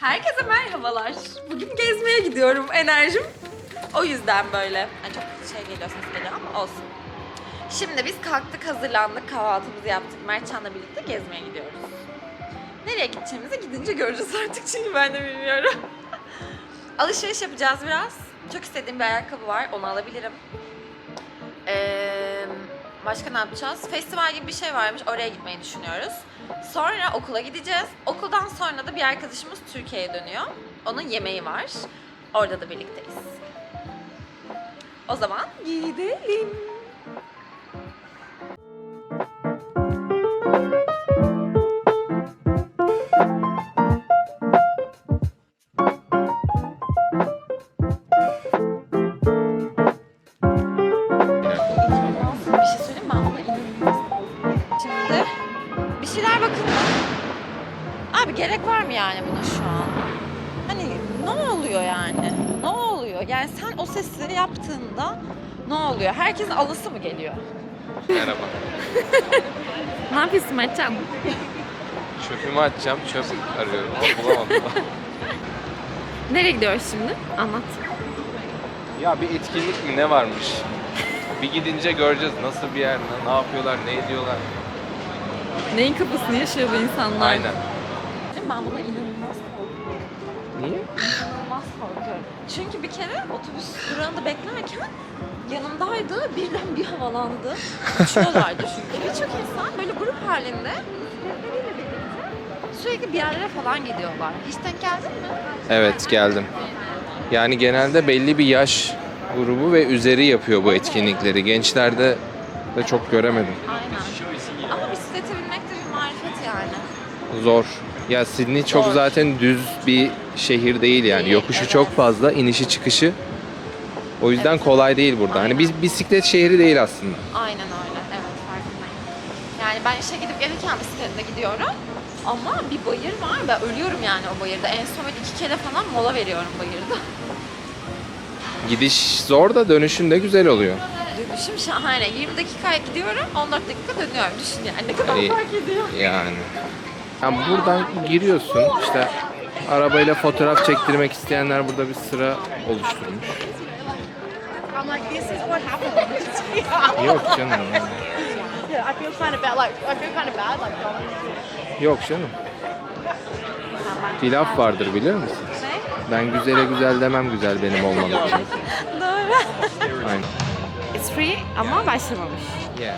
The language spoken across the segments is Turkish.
Herkese merhabalar. Bugün gezmeye gidiyorum. Enerjim o yüzden böyle. Ay çok şey geliyor, ses geliyor ama olsun. Şimdi biz kalktık, hazırlandık, kahvaltımızı yaptık. Mertcan'la birlikte gezmeye gidiyoruz. Nereye gideceğimizi gidince göreceğiz artık çünkü ben de bilmiyorum. Alışveriş yapacağız biraz. Çok istediğim bir ayakkabı var, onu alabilirim. Başka ne yapacağız? Festival gibi bir şey varmış, oraya gitmeyi düşünüyoruz. Sonra okula gideceğiz. Okuldan sonra da bir arkadaşımız Türkiye'ye dönüyor. Onun yemeği var. Orada da birlikteyiz. O zaman gidelim. Ne oluyor yani? Ne oluyor? Yani sen o sesleri yaptığında ne oluyor? Herkesin alısı mı geliyor? Merhaba. Ne yapıyorsun Mertcan? Çöpümü açacağım. Çöp arıyorum ama bulamadım. Nereye gidiyoruz şimdi? Anlat. ya bir etkinlik mi ne varmış? Bir gidince göreceğiz nasıl bir yer, ne, yapıyorlar, ne ediyorlar. Neyin kafasını yaşıyor bu insanlar? Aynen. Ben buna inanılmaz korkuyorum. Niye? İnanılmaz korkuyorum. Çünkü bir kere otobüs durağında beklerken yanımdaydı. Birden bir havalandı. Uçuyorlardı çünkü. Birçok insan böyle grup halinde bisikletleriyle birlikte sürekli bir yerlere falan gidiyorlar. Denk geldin mi? Evet geldim. Yani genelde belli bir yaş grubu ve üzeri yapıyor bu etkinlikleri. Gençlerde de çok göremedim. Aynen. Ama bisiklete binmek de bir marifet yani. Zor. Ya Sydney çok Zor. zaten düz bir şehir değil yani. Yokuşu evet. çok fazla, inişi çıkışı. O yüzden kolay değil burada. Hani biz bisiklet şehri değil aslında. Aynen öyle. Evet farkındayım. Yani ben işe gidip gelirken bisikletle gidiyorum. Ama bir bayır var ve ölüyorum yani o bayırda. En son böyle iki kere falan mola veriyorum bayırda. Gidiş zor da dönüşün de güzel oluyor. Dönüşüm şahane. 20 dakika gidiyorum, 14 dakika dönüyorum. Düşün yani ne kadar İyi. fark ediyor. Yani. Yani buradan giriyorsun işte arabayla fotoğraf çektirmek isteyenler burada bir sıra oluşturmuş. Yok canım. Yok canım. Bir laf vardır biliyor musun? Ben güzele güzel demem güzel benim olmalı için. Doğru. Aynen. It's free ama başlamamış. Yeah.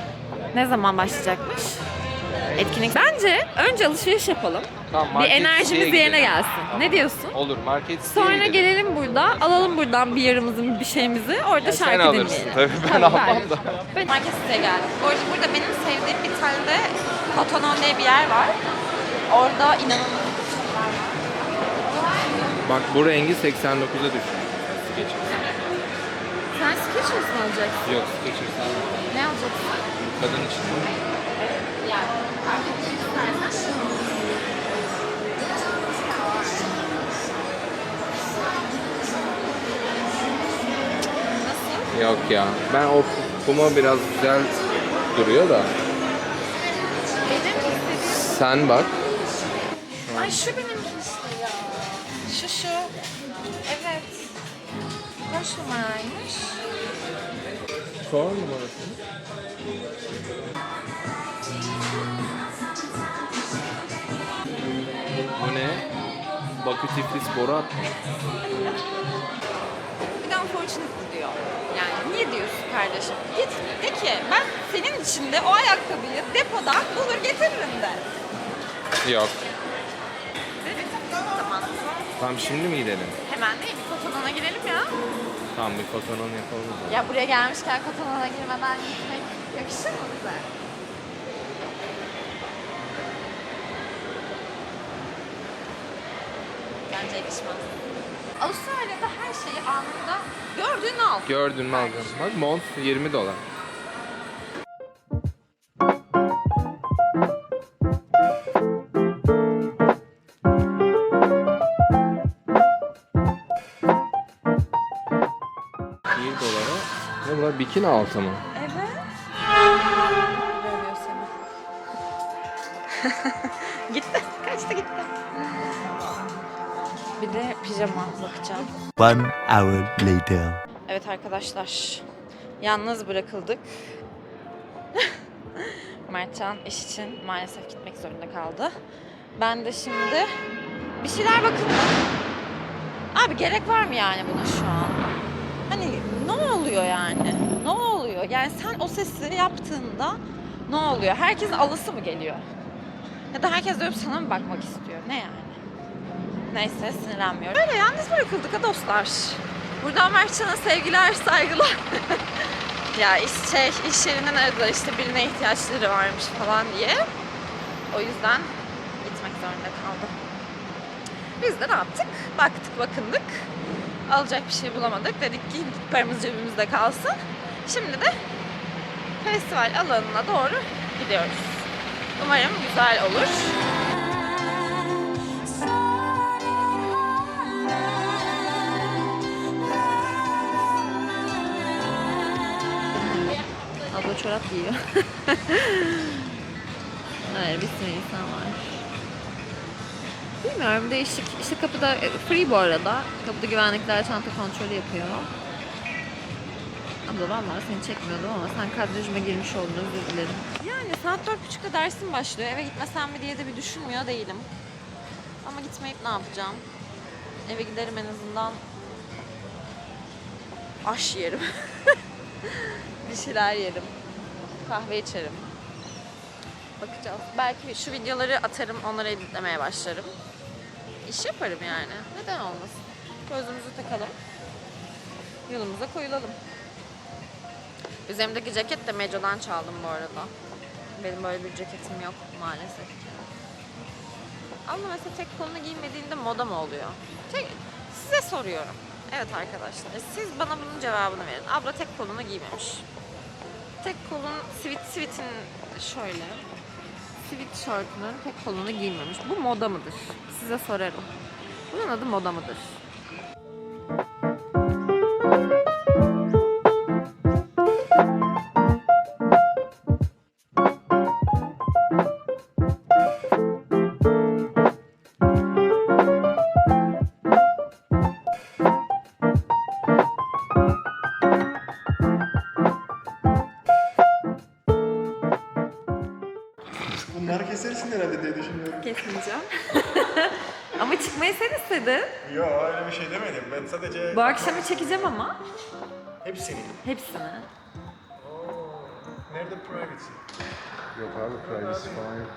Ne zaman başlayacakmış? Etkinlik. Bence önce alışveriş yapalım. Tamam, Bir Market enerjimiz City'ye yerine gidelim. gelsin. Ne diyorsun? Olur market Sonra gidelim. gelelim burada, alalım buradan bir yarımızın bir şeyimizi, orada Ya sen şarkı alırsın dinleyelim. tabii, ben Tabii, almam da. Ben market siteye geldim. Bu arada burada benim sevdiğim bir tane de Kotonon diye bir yer var. Orada inanılmaz. Bak bu rengi 89'a düşmüş. Sen Skechers mi alacaksın? Yok Skechers almadım. Ne alacaksın? Kadın için. Yani arkadaşım istersen. Nasıl? Yok ya. Ben o Puma biraz güzel duruyor da. Sen bak. Ay şu benim işte ya. Şu şu. Evet. Kaç numaraymış? Sor numarası. Bu ne? Bakü Tiflis boru atmış. Bir de unfortunate diyor. Niye diyorsun kardeşim? Git de ki ben senin için de o ayakkabıyı depodan bulur getiririm de. Yok. Dedi. Tamam. Tamam şimdi mi gidelim? Hemen değil bir kotonona girelim ya. Tamam bir fotoğraf yapalım. o zaman. Ya buraya gelmişken kotonona girmeden gitmek yakışır mı bize? Bence yakışmaz. Avustralya'da şeyi anında gördüğünü al. Gördün mü alacağım. Bak mont 20 dolar. Bir dolara. Ne bunlar bikini altı mı? Evet. Görüyor seni. gitti. Kaçtı gitti. Bir de pijama bakacağım. One hour later. Evet arkadaşlar. Yalnız bırakıldık. Mertcan iş için maalesef gitmek zorunda kaldı. Ben de şimdi bir şeyler bakındım. Abi gerek var mı yani buna şu an? Hani ne oluyor yani? Ne oluyor? Yani sen o sesi yaptığında ne oluyor? Herkesin alısı mı geliyor? Ya da herkes dönüp sana mı bakmak istiyor? Ne yani? Neyse sinirlenmiyorum. Böyle yalnız bırakıldık ha dostlar. Buradan Mertcan'a sevgiler, saygılar. ya iş, şey, iş yerinden aradılar işte birine ihtiyaçları varmış falan diye. O yüzden gitmek zorunda kaldım. Biz de ne yaptık? Baktık, bakındık. Alacak bir şey bulamadık. Dedik ki paramız cebimizde kalsın. Şimdi de festival alanına doğru gidiyoruz. Umarım güzel olur. Çorap giyiyor. Hayır bir sürü insan var. Bilmiyorum değişik. İşte kapıda e, free bu arada. Kapıda güvenlikler çanta kontrolü yapıyor. Abla vallahi seni çekmiyordum ama sen kadrajıma girmiş oldun özür dilerim. Yani saat dört buçukta dersim başlıyor. Eve gitmesem mi diye de bir düşünmüyor değilim. Ama gitmeyip ne yapacağım? Eve giderim en azından. Aş yerim. bir şeyler yerim. Kahve içerim. Bakacağız. Belki şu videoları atarım, onları editlemeye başlarım. İş yaparım yani. Neden olmasın? Gözümüzü takalım. Yolumuza koyulalım. Üzerimdeki ceket de Meco'dan çaldım bu arada. Benim böyle bir ceketim yok maalesef. Ama mesela tek kolunu giymediğinde moda mı oluyor? Tek, size soruyorum. Evet arkadaşlar, siz bana bunun cevabını verin. Abla tek kolunu giymemiş. Tek kolun sweat sweat'in şöyle sweatshirt'ının tek kolunu giymemiş. Bu moda mıdır? Size sorarım. Bunun adı moda mıdır? Herhalde diye düşünüyorum. Kesmeyeceğim. ama çıkmayı sen istedin. Yok öyle bir şey demedim. Ben sadece Bu akşamı çekeceğim ama. hepsini. Hepsini. Nerede privacy? Yok abi privacy falan yok.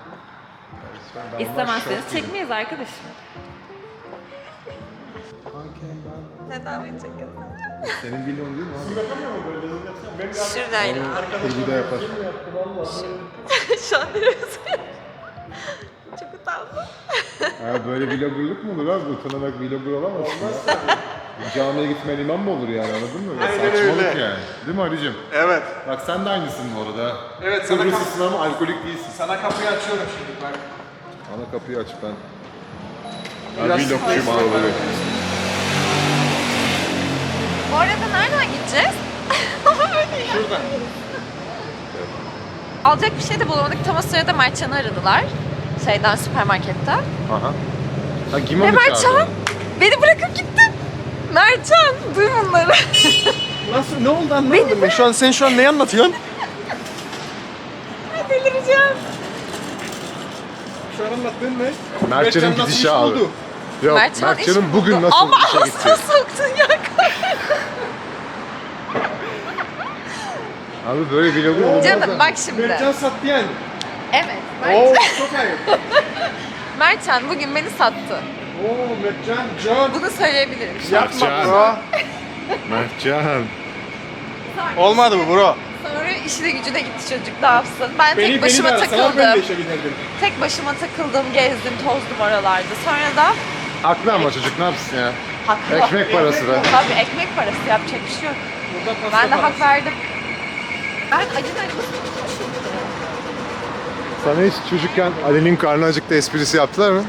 Privacy falan. Ben İstemezseniz çekmeyiz arkadaşım. Neden beni çekiyorsun? Senin videon değil mi abi? Şuradaydı. Kurguda yapar. Şu an neresi? Ya böyle vloggerlık mı olur abi? Utanarak vlogger olamazsın. Olmaz. Camiye gitmeyen imam mı olur yani anladın mı? Aynen Saçmalık öyle. yani. Değil mi Ali'cim? Evet. Bak sen de aynısın bu arada. Evet, sana Kıbrıslısın ama alkolik değilsin. Sana kapıyı açıyorum şimdi bak. Ana kapıyı aç ben. Ben Biraz vlogcuyum spice abi. var. böyle. Bu arada nereden gideceğiz? Şuradan. Alacak bir şey de bulamadık. Tam o sırada Mertcan'ı aradılar. Şeyden süpermarketten. Aha. Ha kim Ve Mertcan beni bırakıp gitti. Mertcan duy bunları. Nasıl ne oldu anlamadım ben. Şu an sen şu an ne anlatıyorsun? Delireceğim. Şu an anlattığın ne? Mertcan'ın nasıl gidişi iş abi. buldu? Yok Mertcan Mertcan'ın iş bugün buldu. nasıl Ama işe ağzına gitti? soktun ya. Abi böyle vlogger olmaz. Canım bak şimdi. Mertcan sattı yani. Evet. Oo Mertcan, çok ayıp. Mertcan bugün beni sattı. Oo Mertcan can. Bunu söyleyebilirim. Yapma Mertcan. bro. Mertcan. Olmadı mı bro? Sonra işine gücüne gitti çocuk ne yapsın. Ben Beni tek başıma de takıldım. ben de işe giderdim. Tek başıma takıldım, gezdim, tozdum oralarda. Sonra da Haklı ama çocuk ne yapsın ya? haklı. Ekmek parası be. Tabii ekmek parası yapacak bir şey yok. Burada pasta Ben de hak parası. verdim. Ben acı acı Sana hiç çocukken Ali'nin karnı acıktı esprisi yaptılar mı?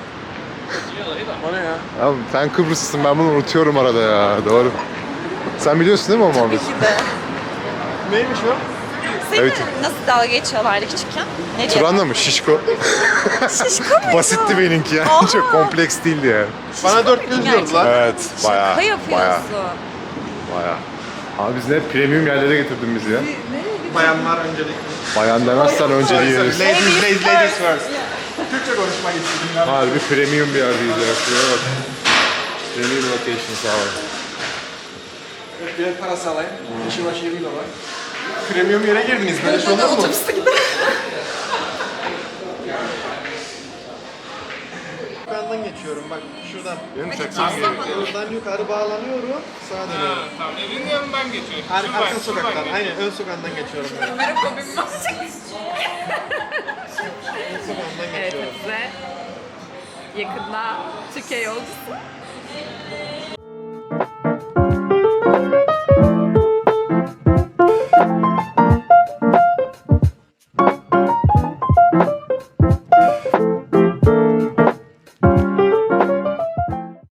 O ne ya? Ya sen Kıbrıslısın ben bunu unutuyorum arada ya doğru. Sen biliyorsun değil mi o muhabbeti? Tabii ki de. Neymiş o? Senin Evet. nasıl dalga geçiyorlardı küçükken? Ne diyor? Turan'la mı? Şişko. Şişko muydu? Basitti benimki yani. Oha. Çok kompleks değildi yani. Bana dört göz diyorlar. Evet. Bayağı. Şaka yapıyorsun. Bayağı. Bayağı. Abi biz ne premium yerlere getirdin bizi ya. Bayanlar öncelikle. Bayan demezsen önceliği yeriz. Ladies, ladies, ladies first. Türkçe konuşmak istedim ben. Harbi premium bir yerdeyiz ya. Şuraya bak. Premium location sağ ol. Bir para sağlayın. Kişi başı 20 dolar. Premium yere girdiniz. Böyle şey olur mu? Otobüste gidelim. Yukarıdan geçiyorum bak şuradan. Benim taksam gerekiyor. Buradan yukarı bağlanıyorum. Sağa dönüyorum. Tamam evin yanından geçiyorsun. Ar Şuradan, arka şuradan sokaktan. Aynen ön sokaktan geçiyorum ben. Kamera fobim var. Ön sokaktan Evet geçiyorum. size yakında Türkiye yolcusu.